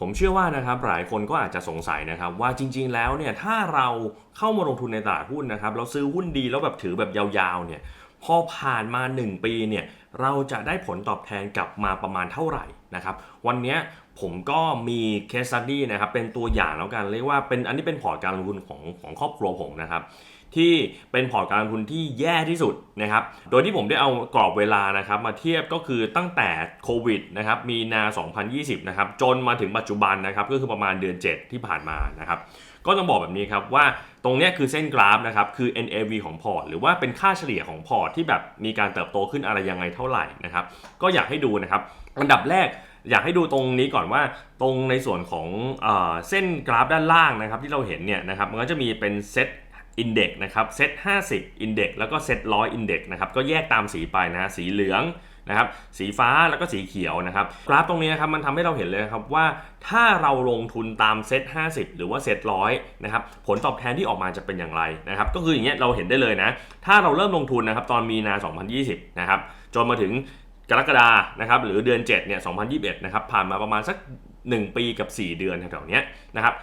ผมเชื่อว่านะครับหลายคนก็อาจจะสงสัยนะครับว่าจริง ๆ แล้วเนี่ยถ้าเราเข้ามาลงทุนในตลาดหุ้นนะครับเราซื้อหุ้นดีแล้วแบบถือแบบยาวๆเนี่ยพอผ่านมา 1 ปีเนี่ยเราจะได้ผลตอบแทนกลับมาประมาณเท่าไหร่นะครับวันนี้ผมก็มีเคส study นะครับเป็นตัวอย่างแล้วกันเรียกว่าเป็นอันนี้เป็นพอร์ตการลงทุนของของครอบครัวผมนะครับ ที่เป็นพอร์ตการลงทุนที่แย่ที่สุดนะครับ โดยที่ผมได้เอากรอบเวลานะครับมาเทียบก็คือตั้งแต่โควิดนะครับมีนา 2020 นะครับจนมาถึงปัจจุบันนะครับก็คือประมาณเดือน 7 ที่ผ่านมานะครับก็ต้องบอกแบบนี้ครับว่าตรงนี้คือเส้นกราฟนะครับคือ NAV ของพอร์ตหรือว่าเป็นค่าเฉลี่ยของพอร์ตที่แบบมีการเติบโตขึ้นอะไรยังไงเท่าไหร่นะครับก็อยากให้ดูนะครับอันดับแรกอยากให้ดูตรงนี้ก่อนว่าตรงในส่วนของเออเส้นกราฟด้านล่างนะครับที่เราเห็นเนี่ยนะครับมันก็จะมีเป็นเซต อินเด็กนะครับเซต50อินเด็กแล้วก็เซตร้อยอินเด็กนะครับก็แยกตามสีไปนะสีเหลืองนะครับสีฟ้าแล้วก็สีเขียวนะครับกราฟตรงนี้นะครับมันทำให้เราเห็นเลยครับว่าถ้าเราลงทุนตามเซต50 หรือว่าเซตร้อยนะครับผลตอบแทนที่ออกมาจะเป็นอย่างไรนะครับก็คืออย่างเงี้ยเราเห็นได้เลยนะถ้าเราเริ่มลงทุนนะครับตอนมีนา 2020 นะครับจนมาถึงกรกฎานะครับหรือเดือน7เนี่ย2021 นะครับผ่านมาประมาณสัก 1 ปีกับ 4 เดือนแถวๆเนี้ยนะครับ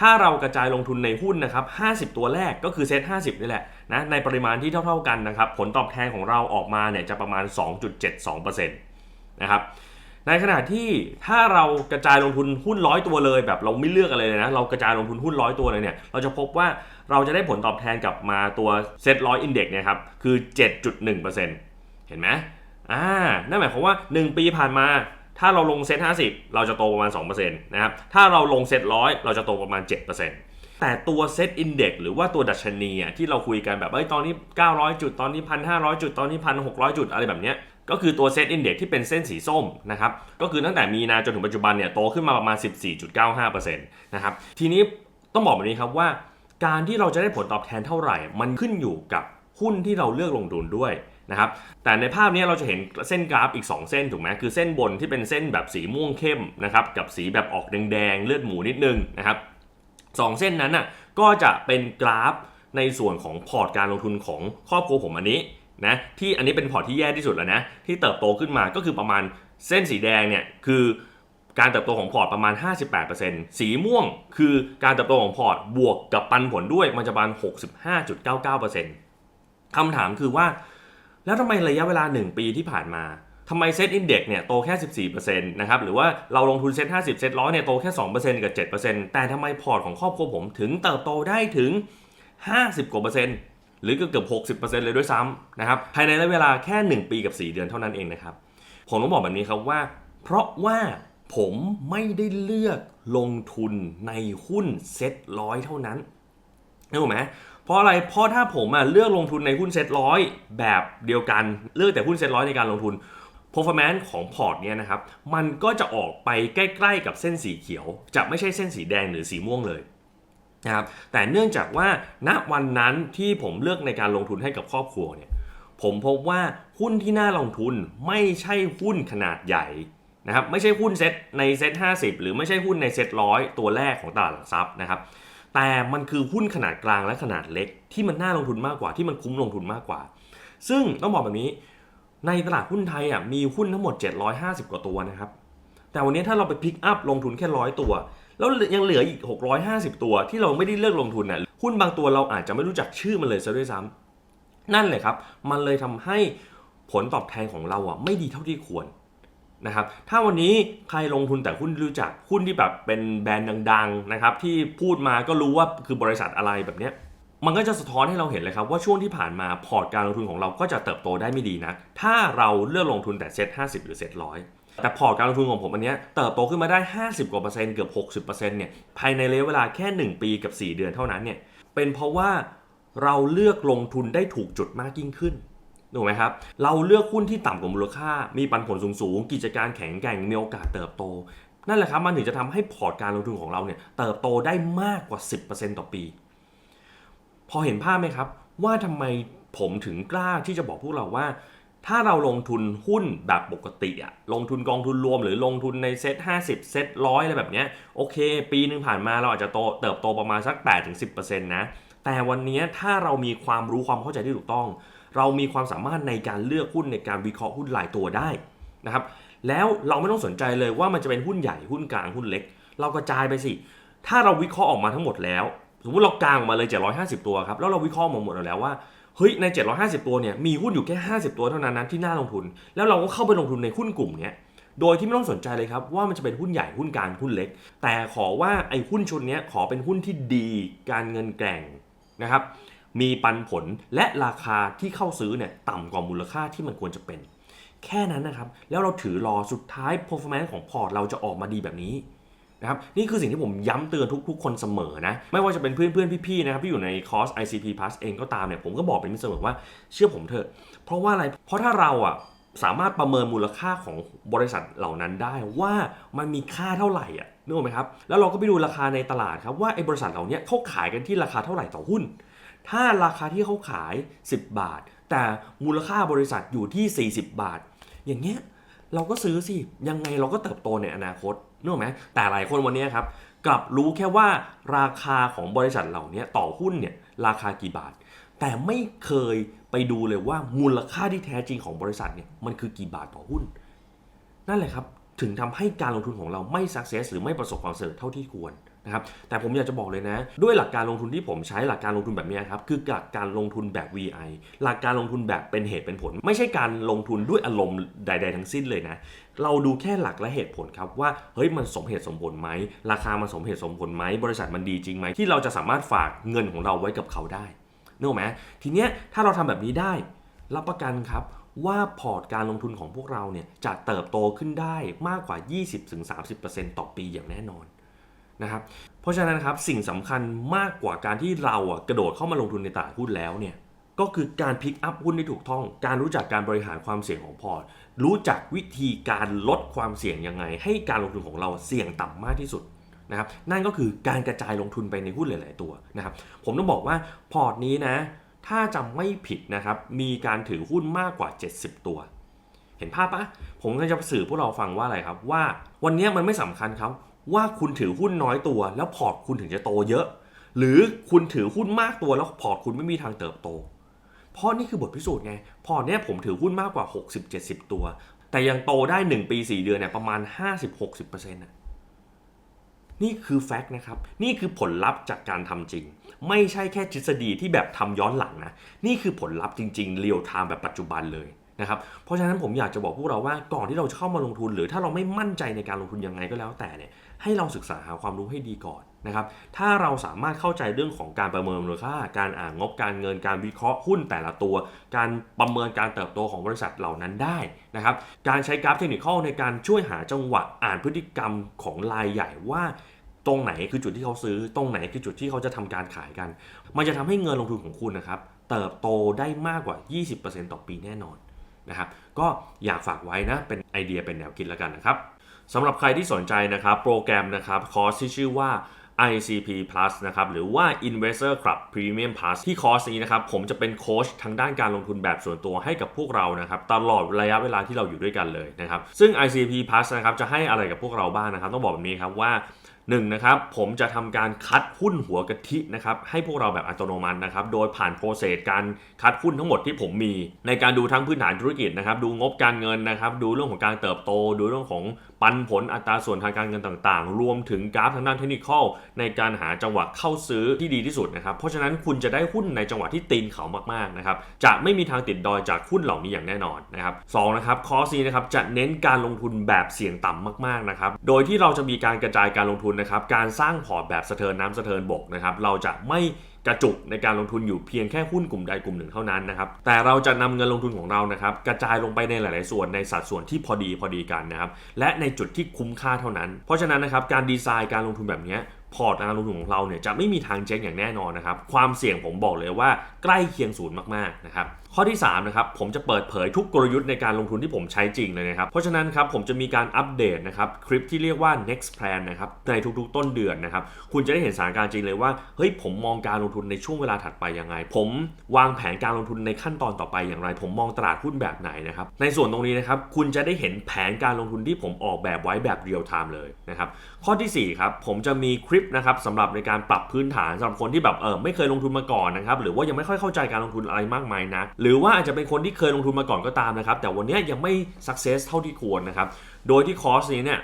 ถ้าเรากระจายลงทุนในหุ้นนะครับ 50 ตัวแรกก็คือเซ็ต50 นี่แหละนะในปริมาณที่เท่า ๆกันนะครับผลตอบแทนของเราออกมาเนี่ยจะประมาณ 2.72%นะครับในขณะที่ถ้าเรากระจายลงทุนหุ้นร้อยตัวเลยแบบเราไม่เลือกอะไรเลยนะเรากระจายลงทุนหุ้นร้อยตัวเลยเนี่ยเราจะพบว่าเราจะได้ผลตอบแทนกลับมาตัวเซ็ตร้อยอินเด็กซ์เนี่ยครับคือ 7.1%เห็นไหมอ่านั่นหมายความว่า 1 ปีผ่านมา ถ้าเราลงเซ็ต50 เราจะโตประมาณ 2%นะครับ ถ้าเราลงเซ็ตร้อยเราจะโตประมาณ 7%แต่ตัวเซ็ตอินเด็กหรือว่าตัวดัชนีที่เราคุยกันแบบเอ้ยตอนนี้ 900 จุด ตอนนี้ 1,500 จุด ตอนนี้ 1,600 จุดอะไรแบบเนี้ยก็คือตัวเซ็ตอินเด็กที่เป็นเส้นสีส้มนะครับ ก็คือตั้งแต่มีนาจนถึงปัจจุบันเนี่ยโตขึ้นมาประมาณ 14.95%นะครับ ทีนี้ต้องบอกแบบนี้ครับว่า การที่เราจะได้ผลตอบแทนเท่าไหร่ มันขึ้นอยู่กับหุ้นที่เราเลือกลงทุนด้วย นะครับแต่ในภาพนี้เราจะเห็นเส้นกราฟอีก 2 เส้นถูกไหมคือเส้นบนที่เป็นเส้นแบบสีม่วงเข้มนะครับกับสีแบบออกแดงๆเลือดหมูนิดนึงนะครับสองเส้นนั้นน่ะก็จะเป็นกราฟในส่วนของพอร์ตการลงทุนของครอบครัวผมอันนี้นะที่อันนี้เป็นพอร์ตที่แย่ที่สุดแล้วนะที่เติบโตขึ้นมาก็คือประมาณเส้นสีแดงเนี่ยคือการเติบโตของพอร์ตประมาณ 58%สีม่วงคือการเติบโตของพอร์ตบวกกับปันผลด้วยมันจะประมาณ65.99%คำถามคือว่า แล้วทำไมระยะเวลา 1 ปีที่ผ่านมาทำไมเซตอินเด็กเนี่ยโตแค่ 14%นะครับ หรือว่าเราลงทุนเซต50 เซตร้อยเนี่ยโตแค่ 2%กับ 7%แต่ทำไมพอร์ตของครอบครัวผมถึงเติบโตได้ถึง 50 กว่าเปอร์เซ็นต์หรือเกือบ 60%เลยด้วยซ้ำนะครับ ภายในระยะเวลาแค่ 1 ปีกับ 4 เดือนเท่านั้นเองนะครับ ผมต้องบอกแบบนี้ครับว่า เพราะว่าผมไม่ได้เลือกลงทุนในหุ้นเซ็ตร้อยเท่านั้น รู้ไหมเพราะอะไร เพราะถ้าผมอะเลือกลงทุนในหุ้นเซ็ตร้อยแบบเดียวกัน เลือกแต่หุ้นเซ็ตร้อยในการลงทุน performance ของพอร์ตเนี่ยนะครับ มันก็จะออกไปใกล้ๆกับเส้นสีเขียว จะไม่ใช่เส้นสีแดงหรือสีม่วงเลยนะครับ แต่เนื่องจากว่าณวันนั้นที่ผมเลือกในการลงทุนให้กับครอบครัวเนี่ย ผมพบว่าหุ้นที่น่าลงทุนไม่ใช่หุ้นขนาดใหญ่นะครับ ไม่ใช่หุ้นเซ็ตในเซ็ต50 หรือไม่ใช่หุ้นในเซ็ตร้อยตัวแรกของตลาดหลักทรัพย์นะครับ แต่มันคือหุ้นขนาดกลางและขนาดเล็ก ที่มันน่าลงทุนมากกว่าที่มันคุ้มลงทุนมากกว่า ซึ่งต้องบอกแบบนี้ในตลาดหุ้นไทยอะมีหุ้นทั้งหมด 750 กว่าตัวนะครับ แต่วันนี้ถ้าเราไปพิกอัพลงทุนแค่ร้อยตัว แล้วยังเหลืออีก 650 ตัวที่เราไม่ได้เลือกลงทุนน่ะหุ้นบางตัวเราอาจจะไม่รู้จักชื่อมันเลยซะด้วยซ้ำนั่นแหละครับ มันเลยทำให้ผลตอบแทนของเราอะไม่ดีเท่าที่ควร นะครับถ้าวันนี้ใครลงทุนแต่หุ้นรู้จักหุ้นที่แบบเป็นแบรนด์ดังๆนะครับที่พูดมาก็รู้ว่าคือบริษัทอะไรแบบเนี้ยมันก็จะสะท้อนให้เราเห็นเลยครับว่าช่วงที่ผ่านมาพอร์ตการลงทุนของเราก็จะเติบโตได้ไม่ดีนะถ้าเราเลือกลงทุนแต่เซ็ต50 หรือเซ็ตร้อยแต่พอร์ตการลงทุนของผมอันนี้เติบโตขึ้นมาได้ 50กว่าเปอร์เซ็นต์เกือบ 60%เนี่ยภายในระยะเวลาแค่ 1 ปีกับ 4 เดือนเท่านั้นเนี่ยเป็นเพราะว่าเราเลือกลงทุนได้ถูกจุดมากยิ่งขึ้น ถูกไหมครับ เราเลือกหุ้นที่ต่ำกว่ามูลค่า มีปันผลสูงๆกิจการแข็งแกร่ง มีโอกาสเติบโต นั่นแหละครับ มันถึงจะทำให้พอร์ตการลงทุนของเราเนี่ยเติบโตได้มากกว่า 10%ต่อปี พอเห็นภาพไหมครับ ว่าทำไมผมถึงกล้าที่จะบอกพวกเราว่า ถ้าเราลงทุนหุ้นแบบปกติอะลงทุนกองทุนรวมหรือลงทุนในเซ็ต50 เซ็ตร้อยอะไรแบบเนี้ยโอเค ปีหนึ่งผ่านมาเราอาจจะโตเติบโตประมาณสัก8-10%นะแต่วันนี้ถ้าเรามีความรู้ความเข้าใจที่ถูกต้อง เรามีความสามารถในการเลือกหุ้นในการวิเคราะห์หุ้นรายตัวได้นะครับ แล้วเราไม่ต้องสนใจเลยว่ามันจะเป็นหุ้นใหญ่หุ้นกลางหุ้นเล็ก เรากระจายไปสิ ถ้าเราวิเคราะห์ออกมาทั้งหมดแล้วสมมติเรากางออกมาเลย 750 ตัวครับแล้วเราวิเคราะห์มาหมดแล้วว่าเฮ้ยใน 750 ตัวเนี่ยมีหุ้นอยู่แค่ 50 ตัวเท่านั้นนะที่น่าลงทุน แล้วเราก็เข้าไปลงทุนในหุ้นกลุ่มเนี้ยโดยที่ไม่ต้องสนใจเลยครับว่ามันจะเป็นหุ้นใหญ่หุ้นกลางหุ้นเล็ก แต่ขอว่าไอ้หุ้นชุดเนี้ยขอเป็นหุ้นที่ดีการเงินแกร่งนะครับ มีปันผลและราคาที่เข้าซื้อเนี่ยต่ำกว่ามูลค่าที่มันควรจะเป็น แค่นั้นนะครับ แล้วเราถือรอสุดท้าย performance ของพอร์ตเราจะออกมาดีแบบนี้นะครับนี่คือสิ่งที่ผมย้ำเตือนทุก ๆ คนเสมอนะ ไม่ว่าจะเป็นเพื่อนๆ พี่ๆนะครับที่อยู่ในคอร์ส ICP Plus เองก็ตามเนี่ยผมก็บอกเป็นเสมอว่าเชื่อผมเถอะเพราะว่าอะไรเพราะถ้าเราอะสามารถประเมินมูลค่าของบริษัทเหล่านั้นได้ว่ามันมีค่าเท่าไหร่อะนึกออกไหมครับ แล้วเราก็ไปดูราคาในตลาดครับว่าไอ้บริษัทเหล่านี้เขาขายกันที่ราคาเท่าไหร่ต่อหุ้น ถ้าราคาที่เขาขาย 10 บาท แต่มูลค่าบริษัทอยู่ที่ 40 บาท อย่างเงี้ยเราก็ซื้อสิ ยังไงเราก็เติบโตในอนาคตนึกออกไหมแต่หลายคนวันนี้ครับ กลับรู้แค่ว่าราคาของบริษัทเหล่านี้ต่อหุ้นเนี่ยราคากี่บาท แต่ไม่เคยไปดูเลยว่ามูลค่าที่แท้จริงของบริษัทเนี่ยมันคือกี่บาทต่อหุ้น นั่นแหละครับ ถึงทำให้การลงทุนของเราไม่ success หรือไม่ประสบความสำเร็จเท่าที่ควร นะครับแต่ผมอยากจะบอกเลยนะ ด้วยหลักการลงทุนที่ผมใช้หลักการลงทุนแบบนี้ครับคือหลักการลงทุนแบบ VI หลักการลงทุนแบบเป็นเหตุเป็นผล ไม่ใช่การลงทุนด้วยอารมณ์ใด ๆ ทั้งสิ้นเลยนะเราดูแค่หลักและเหตุผลครับว่าเฮ้ยมันสมเหตุสมผลไหมราคามันสมเหตุสมผลไหมบริษัทมันดีจริงไหมที่เราจะสามารถฝากเงินของเราไว้กับเขาได้นึกออกไหมทีเนี้ยถ้าเราทำแบบนี้ได้ รับประกันครับว่าพอร์ตการลงทุนของพวกเราเนี่ยจะเติบโตขึ้นได้มากกว่า 20-30%ต่อปีอย่างแน่นอน นะครับเพราะฉะนั้นครับสิ่งสำคัญมากกว่าการที่เราอะกระโดดเข้ามาลงทุนในตลาดหุ้นแล้วเนี่ยก็คือการพิกอัพหุ้นที่ถูกต้อง การรู้จักการบริหารความเสี่ยงของพอร์ต รู้จักวิธีการลดความเสี่ยงยังไง ให้การลงทุนของเราเสี่ยงต่ำมากที่สุดนะครับนั่นก็คือการกระจายลงทุนไปในหุ้นหลาย ๆ ตัวนะครับผมต้องบอกว่าพอร์ตนี้นะ ถ้าจำไม่ผิดนะครับมีการถือหุ้นมากกว่า 70 ตัว เห็นภาพปะผมก็จะสื่อพวกเราฟังว่าอะไรครับว่า วันนี้มันไม่สำคัญครับ ว่าคุณถือหุ้นน้อยตัว แล้วพอร์ตคุณถึงจะโตเยอะ หรือคุณถือหุ้นมากตัวแล้วพอร์ตคุณไม่มีทางเติบโต เพราะนี่คือบทพิสูจน์ไง พอร์ตเนี้ยผมถือหุ้นมากกว่า 60-70 ตัว แต่ยังโตได้ 1 ปี 4 เดือนเนี่ยประมาณ 50-60%นะนี่คือแฟกต์นะครับ นี่คือผลลัพธ์จากการทำจริง ไม่ใช่แค่ทฤษฎีที่แบบทำย้อนหลังนะ นี่คือผลลัพธ์จริงๆ เรียลไทม์แบบปัจจุบันเลย นะครับ เพราะฉะนั้นผมอยากจะบอกพวกเราว่าก่อนที่เราจะเข้ามาลงทุน หรือถ้าเราไม่มั่นใจในการลงทุนยังไงก็แล้วแต่เนี่ยให้เราศึกษาหาความรู้ให้ดีก่อนนะครับ ถ้าเราสามารถเข้าใจเรื่องของการประเมินมูลค่า การอ่านงบการเงิน การวิเคราะห์หุ้นแต่ละตัว การประเมินการเติบโตของบริษัทเหล่านั้นได้นะครับ การใช้กราฟเทคนิคในการช่วยหาจังหวะอ่านพฤติกรรมของรายใหญ่ว่าตรงไหนคือจุดที่เขาซื้อ ตรงไหนคือจุดที่เขาจะทำการขายกัน มันจะทำให้เงินลงทุนของคุณนะครับ เติบโตได้มากกว่า 20%ต่อปีแน่นอน นะครับก็อยากฝากไว้นะเป็นไอเดียเป็นแนวคิดแล้วกันนะครับสำหรับใครที่สนใจนะครับโปรแกรมนะครับคอร์สที่ชื่อว่า ICP Plus นะครับหรือว่า Investor Club Premium Plus ที่คอร์สนี้นะครับผมจะเป็นโค้ชทางด้านการลงทุนแบบส่วนตัวให้กับพวกเรานะครับตลอดระยะเวลาที่เราอยู่ด้วยกันเลยนะครับซึ่ง ICP Plus นะครับจะให้อะไรกับพวกเราบ้างนะครับ ต้องบอกแบบนี้ครับว่า หนึ่งนะครับผมจะทำการคัดหุ้นหัวกะทินะครับให้พวกเราแบบอัตโนมัตินะครับโดยผ่านโปรเซสการคัดหุ้นทั้งหมดที่ผมมี ในการดูทั้งพื้นฐานธุรกิจนะครับดูงบการเงินนะครับดูเรื่องของการเติบโต ดูเรื่องของปันผลอัตราส่วนทางการเงินต่างๆ รวมถึงกราฟทางด้านเทคนิคอลในการหาจังหวะเข้าซื้อที่ดีที่สุดนะครับเพราะฉะนั้นคุณจะได้หุ้นในจังหวะที่ตีนเขามากๆนะครับจะไม่มีทางติดดอยจากหุ้นเหล่านี้อย่างแน่นอนนะครับสองนะครับคอร์สนี้นะครับจะเน้นการลงทุนแบบเสี่ยงต่ำมากๆนะครับโดยที่เราจะมีการกระจายการลงทุนนะครับการสร้างพอร์ตแบบสะเทินน้ำสะเทินบกนะครับเราจะไม่กระจุกในการลงทุนอยู่เพียงแค่หุ้นกลุ่มใดกลุ่มหนึ่งเท่านั้นนะครับแต่เราจะนำเงินลงทุนของเรานะครับกระจายลงไปในหลาย ๆ ส่วนในสัดส่วนที่พอดีพอดีกันนะครับและในจุดที่คุ้มค่าเท่านั้น เพราะฉะนั้นนะครับการดีไซน์การลงทุนแบบนี้พอร์ตการลงทุนของเราเนี่ยจะไม่มีทางเจ๊งอย่างแน่นอนนะครับความเสี่ยงผมบอกเลยว่าใกล้เคียงศูนย์มาก ๆ นะครับ ข้อที่3นะครับผมจะเปิดเผยทุกกลยุทธ์ในการลงทุนที่ผมใช้จริงเลยนะครับ เพราะฉะนั้นครับผมจะมีการอัปเดตนะครับคลิปที่เรียกว่า next plan นะครับในทุกๆ ต้นเดือนนะครับคุณจะได้เห็นสถานการณ์จริงเลยว่าเฮ้ยผมมองการลงทุนในช่วงเวลาถัดไปยังไง ผมวางแผนการลงทุนในขั้นตอนต่อไปอย่างไร ผมมองตลาดหุ้นแบบไหนนะครับในส่วนตรงนี้นะครับคุณจะได้เห็นแผนการลงทุนที่ผมออกแบบไว้แบบเรียลไทม์เลยนะครับข้อที่4ครับผมจะมีคลิปนะครับสำหรับในการปรับพื้นฐานสำหรับคนที่แบบเออไม่เคยลงทุนมาก่อนนะครับหรือว่ายังไม่ค่อยเข้าใจการลงทุนอะไรมากมายนักหรือว่าอาจจะเป็นคนที่เคยลงทุนมาก่อนก็ตามนะครับ แต่วันนี้ยังไม่สักเซสเท่าที่ควรนะครับ โดยที่คอร์สนี้เนี่ย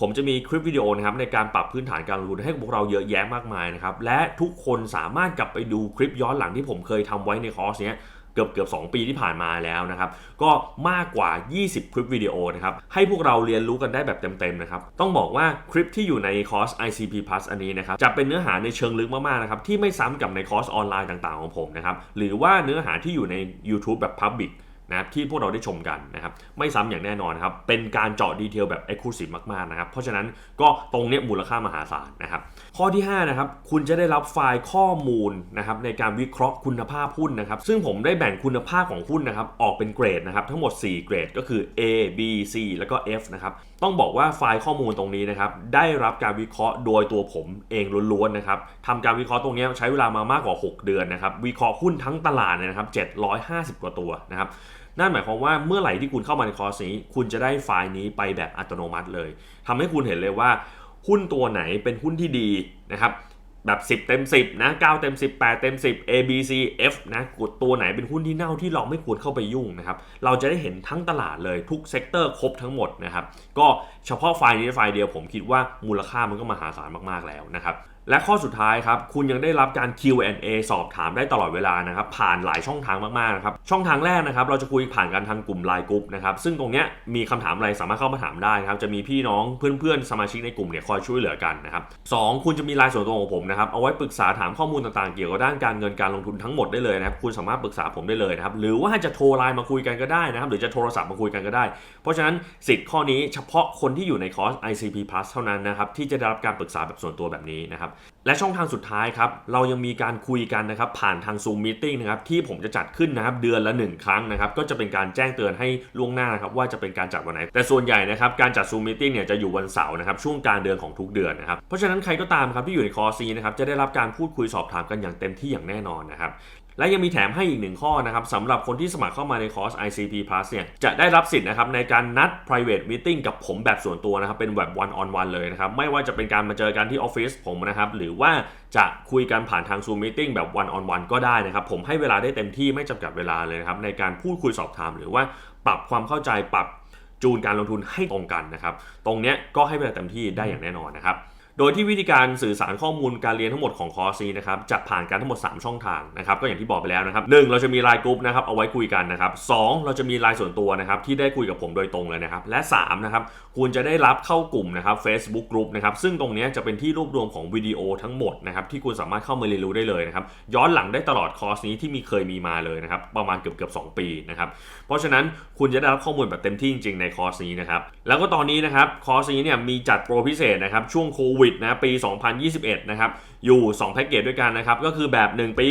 ผมจะมีคลิปวิดีโอนะครับในการปรับพื้นฐานการลงทุนให้พวกเราเยอะแยะมากมายนะครับ และทุกคนสามารถกลับไปดูคลิปย้อนหลังที่ผมเคยทำไว้ในคอร์สเนี้ย เกือบเกือบ2ปีที่ผ่านมาแล้วนะครับ ก็มากกว่า 20 คลิปวิดีโอนะครับ ให้พวกเราเรียนรู้กันได้แบบเต็มๆนะครับ ต้องบอกว่าคลิปที่อยู่ในคอร์ส ICP Plus อันนี้นะครับ จะเป็นเนื้อหาในเชิงลึกมากๆนะครับ ที่ไม่ซ้ำกับในคอร์สออนไลน์ต่างๆของผมนะครับ หรือว่าเนื้อหาที่อยู่ใน YouTube แบบ Public นะครับที่พวกเราได้ชมกันนะครับไม่ซ้ำอย่างแน่นอนนครับเป็นการเจาะดีเทลแบบ e อ c l u s i v e มากๆนะครับเพราะฉะนั้นก็ตรงเนี้ยมูลค่ามหาศาลนะครับข้อที่5นะครับคุณจะได้รับไฟล์ข้อมูลนะครับในการวิเคราะห์คุณภาพหุ้นนะครับซึ่งผมได้แบ่งคุณภาพของหุ้นนะครับออกเป็นเกรดนะครับทั้งหมด 4 เกรดก็คือ A B C แล้วก็ F นะครับต้องบอกว่าไฟล์ข้อมูลตรงนี้นะครับได้รับการวิเคราะห์โดยตัวผมเองล้วนๆนะครับทำการวิเคราะห์ตรงนี้ใช้เวลามามากกว่า 6 เดือนนะครับวิเคราะห์หุ้นทั้งตลาดเนี่ยนะครับ750 กว่าตัวนะครับนั่นหมายความว่าเมื่อไหร่ที่คุณเข้ามาในคอร์สนี้ คุณจะได้ไฟล์นี้ไปแบบอัตโนมัติเลยทำให้คุณเห็นเลยว่าหุ้นตัวไหนเป็นหุ้นที่ดีนะครับ แบบ 10 เต็ม 10 นะ9เต็ม 10 8 เต็ม 10 A B C F นะกดตัวไหนเป็นหุ้นที่เน่าที่เราไม่ควรเข้าไปยุ่งนะครับ เราจะได้เห็นทั้งตลาดเลยทุกเซกเตอร์ครบทั้งหมดนะครับ ก็เฉพาะไฟล์นี้ไฟล์เดียวผมคิดว่ามูลค่ามันก็มหาศาลมากๆแล้วนะครับ และข้อสุดท้ายครับ คุณยังได้รับการ Q&A สอบถามได้ตลอดเวลานะครับ ผ่านหลายช่องทางมากๆนะครับ ช่องทางแรกนะครับ เราจะคุยผ่านกันทางกลุ่มไลน์กรุ๊ปนะครับ ซึ่งตรงเนี้ยมีคำถามอะไรสามารถเข้ามาถามได้ครับ จะมีพี่น้องเพื่อนๆ สมาชิกในกลุ่มเนี่ยคอยช่วยเหลือกันนะครับสองคุณจะมีไลน์ส่วนตัวของผมนะครับ เอาไว้ปรึกษาถามข้อมูลต่างๆ เกี่ยวกับด้านการเงินการลงทุนทั้งหมดได้เลยนะครับ คุณสามารถปรึกษาผมได้เลยนะครับ หรือว่าจะโทรไลน์มาคุยกันก็ได้นะครับ หรือจะโทรศัพท์มาคุยกันก็ได้ เพราะฉะนั้นสิทธิ์ข้อนี้เฉพาะคนที่อยู่ในคอร์ส ICP Plus เท่านั้นนะครับที่จะได้รับการปรึกษาแบบส่วนตัวแบบนี้นะครับและช่องทางสุดท้ายครับ เรายังมีการคุยกันนะครับ ผ่านทาง Zoom Meeting นะครับ ที่ผมจะจัดขึ้นนะครับ เดือนละ 1 ครั้งนะครับ ก็จะเป็นการแจ้งเตือนให้ล่วงหน้านะครับ ว่าจะเป็นการจัดวันไหน แต่ส่วนใหญ่นะครับ การจัด Zoom Meeting เนี่ยจะอยู่วันเสาร์นะครับ ช่วงกลางเดือนของทุกเดือนนะครับ เพราะฉะนั้นใครก็ตามครับที่อยู่ในคอร์สนี้นะครับ จะได้รับการพูดคุยสอบถามกันอย่างเต็มที่อย่างแน่นอนนะครับ และยังมีแถมให้อีกหนึ่งข้อนะครับสำหรับคนที่สมัครเข้ามาในคอร์ส ICP Plus เนี่ยจะได้รับสิทธิ์นะครับในการนัด private meeting กับผมแบบส่วนตัวนะครับเป็นแบบ one on one เลยนะครับไม่ว่าจะเป็นการมาเจอกันที่ออฟฟิศผมนะครับหรือว่าจะคุยกันผ่านทาง Zoom meeting แบบ one on one ก็ได้นะครับผมให้เวลาได้เต็มที่ไม่จำกัดเวลาเลยนะครับในการพูดคุยสอบถาม หรือว่าปรับความเข้าใจปรับจูนการลงทุนให้ตรงกันนะครับตรงเนี้ยก็ให้เวลาเต็มที่ได้อย่างแน่นอนนะครับ โดยที่วิธีการสื่อสารข้อมูลการเรียนทั้งหมดของคอร์สนี้นะครับจะผ่านการทั้งหมด 3 ช่องทางนะครับก็อย่างที่บอกไปแล้วนะครับ1เราจะมีไลน์กลุ่มนะครับเอาไว้คุยกันนะครับสองเราจะมีไลน์ส่วนตัวนะครับที่ได้คุยกับผมโดยตรงเลยนะครับและ3นะครับคุณจะได้รับเข้ากลุ่มนะครับ Facebook Group นะครับซึ่งตรงนี้จะเป็นที่รวบรวมของวิดีโอทั้งหมดนะครับที่คุณสามารถเข้ามาเรียนรู้ได้เลยนะครับย้อนหลังได้ตลอดคอร์สนี้ที่มีเคยมีมาเลยนะครับประมาณเกือบเกือบสปีนะครับเพราะฉะนั้นคุณจะได้รับข้อมูลแบบเต็มที่จริงๆในคอร์สนี้นะครับแล้วก็ตอนนี้นะครับคอร์สนี้เนี่ยมีจัดโปรพิเศษนะครับช่วงโควิดนะปี 2021 นะครับ อยู่ 2 แพ็กเกจด้วยกันนะครับ ก็คือแบบ 1 ปี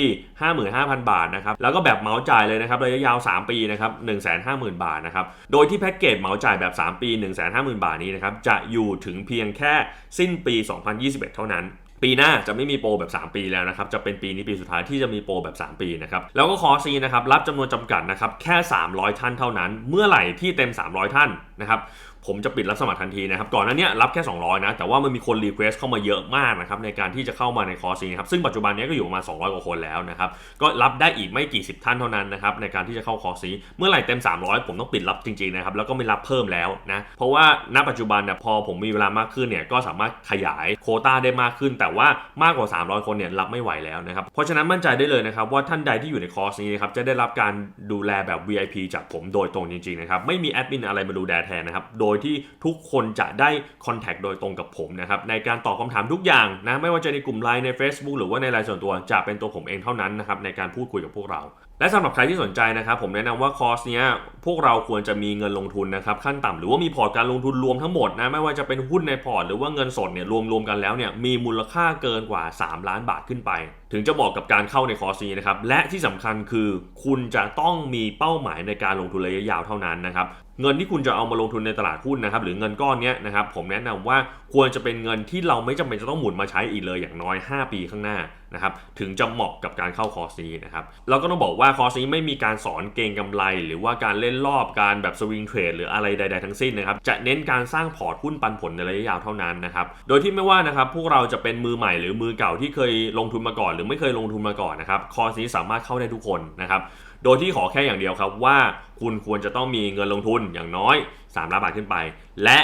55,000 บาทนะครับ แล้วก็แบบเหมาจ่ายเลยนะครับระยะยาว 3 ปีนะครับ150,000 บาทนะครับ โดยที่แพ็กเกจเหมาจ่ายแบบ 3 ปี 150,000 บาทนี้นะครับ จะอยู่ถึงเพียงแค่สิ้นปี 2021 เท่านั้นปีหน้าจะไม่มีโปรแบบ 3 ปีแล้วนะครับ จะเป็นปีนี้ปีสุดท้ายที่จะมีโปรแบบ 3 ปีนะครับ แล้วก็คอร์สนี้นะครับ รับจำนวนจำกัดนะครับ แค่ 300 ท่านเท่านั้น เมื่อไหร่ที่เต็ม 300 ท่านนะครับ ผมจะปิดรับสมัครทันทีนะครับ ก่อนหน้านี้รับแค่ 200 นะ แต่ว่ามันมีคนรีเควสเข้ามาเยอะมากนะครับในการที่จะเข้ามาในคอร์สนี้ครับ ซึ่งปัจจุบันนี้ก็อยู่ประมาณ 200 กว่าคนแล้วนะครับ ก็รับได้อีกไม่กี่สิบท่านเท่านั้นนะครับในการที่จะเข้าคอร์สนี้ เมื่อไหร่เต็ม 300 ผมต้องปิดรับจริงๆนะครับ แล้วก็ไม่รับเพิ่มแล้วนะ เพราะว่าณปัจจุบันเนี่ยพอผมมีเวลามากขึ้นเนี่ยก็สามารถขยายโคต้าได้มากขึ้น แต่ว่ามากกว่า 300 คนเนี่ยรับไม่ไหวแล้วนะครับ เพราะฉะนั้นมั่นใจได้เลยนะครับว่าท่านใดที่อยู่ในคอร์สนี้นะครับจะได้รับการดูแลแบบ VIP จากผมโดยตรงจริงๆนะครับไม่มีแอดมินอะไรมาดูแลแทนนะครับโดยที่ทุกคนจะได้คอนแทคโดยตรงกับผมนะครับในการตอบคำถามทุกอย่างนะไม่ว่าจะในกลุ่มไลน์ใน Facebook หรือว่าในไลน์ส่วนตัวจะเป็นตัวผมเองเท่านั้นนะครับในการพูดคุยกับพวกเรา และสำหรับใครที่สนใจนะครับผมแนะนำว่าคอร์สเนี้ยพวกเราควรจะมีเงินลงทุนนะครับขั้นต่ำหรือว่ามีพอร์ตการลงทุนรวมทั้งหมดนะไม่ว่าจะเป็นหุ้นในพอร์ตหรือว่าเงินสดเนี่ยรวมๆกันแล้วเนี่ยมีมูลค่าเกินกว่า 3 ล้านบาทขึ้นไป ถึงจะเหมาะกับการเข้าในคอร์สนี้นะครับและที่สำคัญคือคุณจะต้องมีเป้าหมายในการลงทุนระยะยาวเท่านั้นนะครับ เงินที่คุณจะเอามาลงทุนในตลาดหุ้นนะครับหรือเงินก้อนนี้นะครับผมแนะนำว่าควรจะเป็นเงินที่เราไม่จำเป็นจะต้องหมุนมาใช้อีกเลยอย่างน้อย 5 ปีข้างหน้านะครับถึงจะเหมาะกับการเข้าคอร์สนี้นะครับเราก็ต้องบอกว่าคอร์สนี้ไม่มีการสอนเก็งกำไร หรือว่าการเล่นรอบการแบบสวิงเทรดหรืออะไรใด ๆ ทั้งสิ้นนะครับจะเน้นการสร้างพอร์ตหุ้นปันผลในระยะยาวเท่านั้นนะครับโดยที่ไม่ว่านะครับพวกเราจะเป็นมือใหม่หรือมือเก่าที่เคยลงทุนมาก่อน หรือไม่เคยลงทุนมาก่อนนะครับคอร์สนี้สามารถเข้าได้ทุกคนนะครับ โดยที่ขอแค่อย่างเดียวครับว่าคุณควรจะต้องมีเงินลงทุนอย่างน้อย3ล้านบาทขึ้นไป และ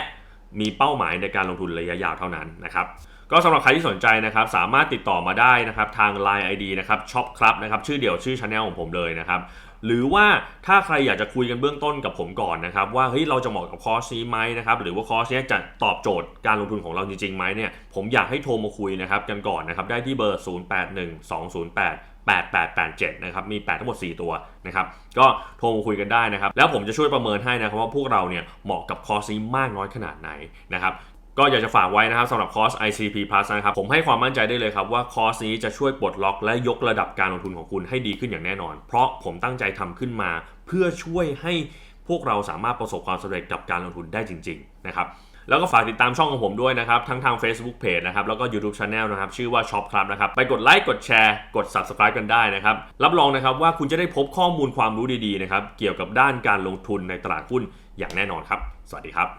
มีเป้าหมายในการลงทุนระยะยาวเท่านั้นนะครับก็สำหรับใครที่สนใจนะครับสามารถติดต่อมาได้นะครับทาง Line ID นะครับช็อปครับนะครับชื่อเดียวชื่อช anel ของผมเลยนะครับหรือว่าถ้าใครอยากจะคุยกันเบื้องต้นกับผมก่อนนะครับว่าเฮ้ยเราจะเหมาะกับคอร์สนี้ไหมนะครับหรือว่าคอร์สเนี้ยจะตอบโจทย์การลงทุนของเราจริงๆไหมเนี่ยผมอยากให้โทรมาคุยนะครับกันก่อนนะครับได้ที่เบอร์ 081208 8887นะครับมี 8 ทั้งหมด 4 ตัวนะครับก็โทรมาคุยกันได้นะครับแล้วผมจะช่วยประเมินให้นะครับว่าพวกเราเนี่ยเหมาะกับคอร์สนี้มากน้อยขนาดไหนนะครับก็อยากจะฝากไว้นะครับสำหรับคอร์ส ICP Plus นะครับผมให้ความมั่นใจได้เลยครับว่าคอร์สนี้จะช่วยปลดล็อกและยกระดับการลงทุนของคุณให้ดีขึ้นอย่างแน่นอน เพราะผมตั้งใจทำขึ้นมา เพื่อช่วยให้พวกเราสามารถประสบความสำเร็จกับการลงทุนได้จริง ๆ นะครับ แล้วก็ฝากติดตามช่องของผมด้วยนะครับ ทั้งทาง Facebook Page นะครับ แล้วก็ YouTube Channel นะครับ ชื่อว่า Shop ครับนะครับ ไปกดไลค์ กดแชร์ กด Subscribe กันได้นะครับ รับรองนะครับว่าคุณจะได้พบข้อมูลความรู้ดีๆนะครับ เกี่ยวกับด้านการลงทุนในตลาดหุ้นอย่างแน่นอนครับ สวัสดีครับ